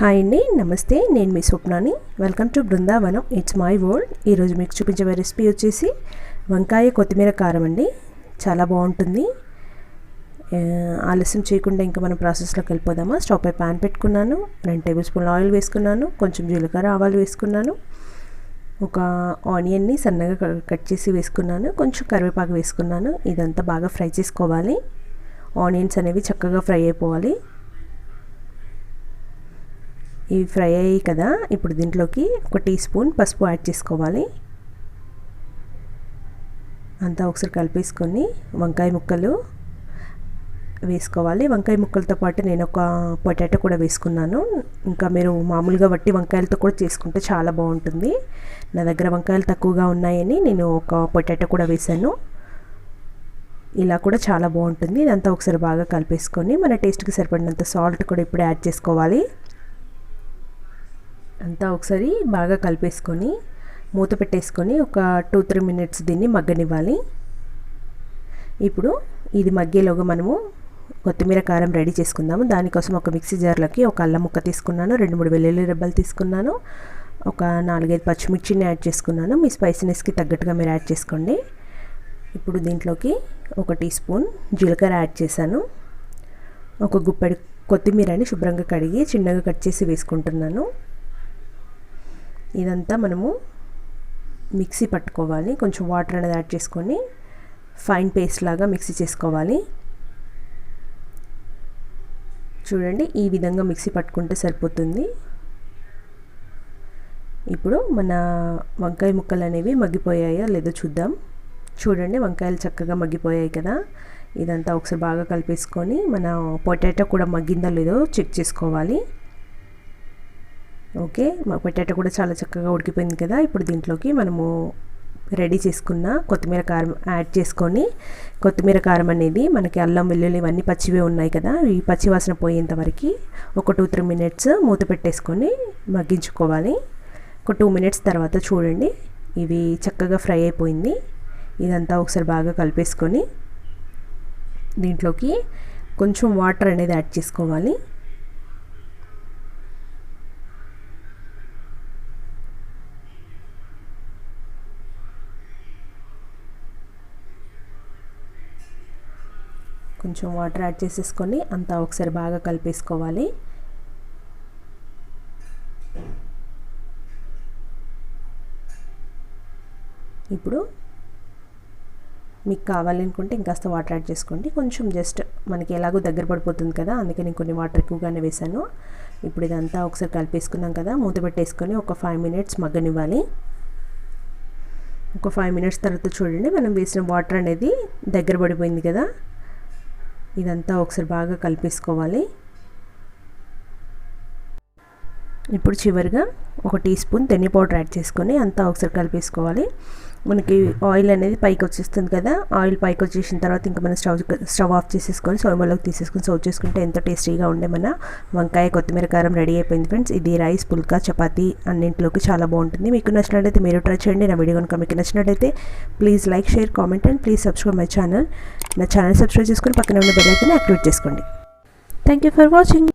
Hi అండి నమస్తే నేను మీ స్వప్నాని. Welcome to Brindavanam. It's my world ఈరోజు మీకు చూపించే రెసిపీ వచ్చేసి వంకాయ కొత్తిమీర కారం అండి. చాలా బాగుంటుంది. ఆలస్యం చేయకుండా ఇంకా మనం ప్రాసెస్లోకి వెళ్ళిపోదామా? స్టవ్ పై ప్యాన్ పెట్టుకున్నాను. రెండు టేబుల్ స్పూన్ ఆయిల్ వేసుకున్నాను. కొంచెం జీలకర్ర ఆవాలు వేసుకున్నాను. ఒక ఆనియన్ని సన్నగా క- కట్ చేసి వేసుకున్నాను. కొంచెం కరివేపాకు వేసుకున్నాను. ఇదంతా బాగా ఫ్రై చేసుకోవాలి. ఆనియన్స్ అనేవి చక్కగా ఫ్రై అయిపోవాలి. ఇవి ఫ్రై అయ్యాయి కదా. ఇప్పుడు దీంట్లోకి ఒక టీ స్పూన్ పసుపు యాడ్ చేసుకోవాలి. అంతా ఒకసారి కలిపేసుకొని వంకాయ ముక్కలు వేసుకోవాలి. వంకాయ ముక్కలతో పాటు నేను ఒక పొటాటో కూడా వేసుకున్నాను. ఇంకా మీరు మామూలుగా వట్టి వంకాయలతో కూడా చేసుకుంటే చాలా బాగుంటుంది. నా దగ్గర వంకాయలు తక్కువగా ఉన్నాయని నేను ఒక పొటాటో కూడా వేసాను ఇలా కూడా చాలా బాగుంటుంది. ఇదంతా ఒకసారి బాగా కలిపేసుకొని మన టేస్ట్కి సరిపడినంత సాల్ట్ కూడా ఇప్పుడు యాడ్ చేసుకోవాలి. అంతా ఒకసారి బాగా కలిపేసుకొని మూత పెట్టేసుకొని ఒక టూ త్రీ మినిట్స్ దీన్ని మగ్గనివ్వాలి. ఇప్పుడు ఇది మగ్గేలోగా మనము కొత్తిమీర కారం రెడీ చేసుకుందాము. దానికోసం ఒక మిక్సీ జార్లోకి ఒక అల్లం ముక్క తీసుకున్నాను రెండు మూడు వెల్లుల్లి రెబ్బలు తీసుకున్నాను ఒక నాలుగైదు పచ్చిమిర్చిని యాడ్ చేసుకున్నాను. మీ స్పైసీనెస్కి తగ్గట్టుగా మీరు యాడ్ చేసుకోండి. ఇప్పుడు దీంట్లోకి ఒక టీ స్పూన్ జీలకర్ర యాడ్ చేశాను. ఒక గుప్పెడు కొత్తిమీరని శుభ్రంగా కడిగి చిన్నగా కట్ చేసి వేసుకుంటున్నాను. ఇదంతా మనము మిక్సీ పట్టుకోవాలి. కొంచెం వాటర్ అనేది యాడ్ చేసుకొని ఫైన్ పేస్ట్ లాగా మిక్సీ చేసుకోవాలి. చూడండి ఈ విధంగా మిక్సీ పట్టుకుంటే సరిపోతుంది. ఇప్పుడు మన వంకాయ ముక్కలు అనేవి మగ్గిపోయాయో లేదో చూద్దాం. చూడండి వంకాయలు చక్కగా మగ్గిపోయాయి కదా. ఇదంతా ఒకసారి బాగా కలిపేసుకొని మన పొటాటో కూడా మగ్గిందో లేదో చెక్ చేసుకోవాలి. ఓకే మా పొటాటో కూడా చాలా చక్కగా ఉడికిపోయింది కదా. ఇప్పుడు దీంట్లోకి మనము రెడీ చేసుకున్న కొత్తిమీర కారం యాడ్ చేసుకొని కొత్తిమీర కారం అనేది మనకి అల్లం వెల్లుల్లి ఇవన్నీ పచ్చివే ఉన్నాయి కదా. ఈ పచ్చి వాసన పోయేంత వరకు ఒక టూ త్రీ మినిట్స్ మూత పెట్టేసుకొని మగ్గించుకోవాలి. ఒక టూ మినిట్స్ తర్వాత చూడండి ఇవి చక్కగా ఫ్రై అయిపోయింది. ఇదంతా ఒకసారి బాగా కలిపేసుకొని దీంట్లోకి కొంచెం వాటర్ అనేది యాడ్ చేసుకోవాలి. కొంచెం వాటర్ యాడ్ చేసేసుకొని అంతా ఒకసారి బాగా కలిపేసుకోవాలి. ఇప్పుడు మీకు కావాలనుకుంటే ఇంకాస్త వాటర్ యాడ్ చేసుకోండి. కొంచెం జస్ట్ మనకి ఎలాగో దగ్గర పడిపోతుంది కదా అందుకే నేను కొన్ని వాటర్ ఎక్కువగానే వేసాను ఇప్పుడు ఇదంతా ఒకసారి కలిపేసుకున్నాం కదా మూత పెట్టేసుకొని ఒక ఫైవ్ మినిట్స్ మగ్గనివ్వాలి. ఒక ఫైవ్ మినిట్స్ తర్వాత చూడండి మనం వేసిన వాటర్ అనేది దగ్గర పడిపోయింది కదా. ఇదంతా ఒకసారి బాగా కలిపేసుకోవాలి. ఇప్పుడు చివరిగా ఒక టీ స్పూన్ తెన్ని పౌడర్ యాడ్ చేసుకొని అంతా ఒకసారి కలిపేసుకోవాలి. మనకి ఆయిల్ అనేది పైకి వచ్చేస్తుంది కదా ఆయిల్ పైకి వచ్చేసిన తర్వాత ఇంకా మనం స్టవ్ స్టవ్ ఆఫ్ చేసేసుకొని సోమలోకి తీసేసుకొని సర్వ్ చేసుకుంటే ఎంతో టేస్టీగా ఉండే మన వంకాయ కొత్తిమీర కారం రెడీ అయిపోయింది ఫ్రెండ్స్. ఇది రైస్ పుల్కా చపాతి అన్నింటిలోకి చాలా బాగుంటుంది. మీకు నచ్చినట్లయితే మీరు ట్రై చేయండి. నా వీడియో కనుక మీకు నచ్చినట్లయితే please like share comment and please subscribe my channel. నా ఛానల్ సబ్స్క్రైబ్ చేసుకొని పక్కన ఉన్న బెల్ ఐకన్ యాక్టివేట్ చేసుకోండి. Thank you for watching.